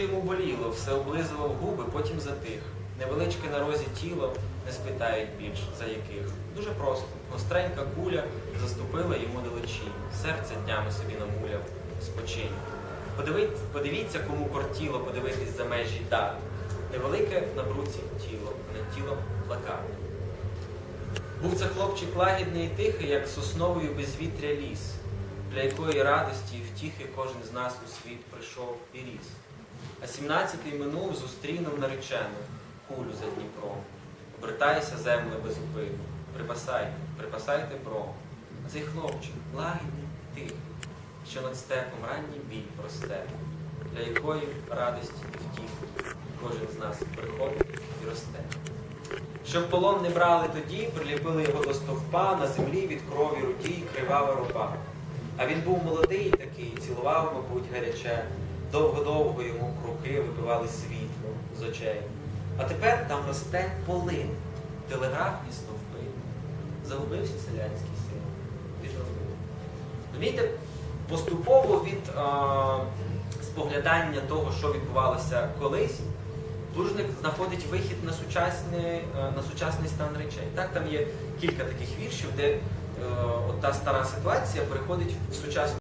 йому боліло, все облизував губи, потім затих. Невеличке на розі тіло не спитають більш за яких. Дуже просто. Гостренька куля заступила йому далечінь. Серце днями собі намуляв спочинь. Подивіться, кому кортіло подивитись за межі дар. Невелике на бруці тіло, над тілом плакат. Був це хлопчик лагідний і тихий, як сосновою безвітря ліс, для якої радості і втіхи кожен з нас у світ прийшов і ріс. А сімнадцятий минув, зустрінув наречену кулю за Дніпром. Обертайся, земле безупину, припасай, припасайте бром. А цей хлопчик лагідний, тихий, що над степом ранній біль просте, для якої радості і втіхи кожен з нас приходить і росте. Що в полон не брали тоді, приліпили його до стовпа, на землі від крові рудій кривава руба. А він був молодий такий, цілував, мабуть, гаряче, довго-довго круки вибивали світло з очей. А тепер там росте полин, телеграфні стовпи. Загубився селянський син. Відновив. Розумієте, поступово від а, споглядання того, що відбувалося колись, Плужник знаходить вихід на сучасний, е, на сучасний стан речей. Так, там є кілька таких віршів, де е, от та стара ситуація переходить в сучасну.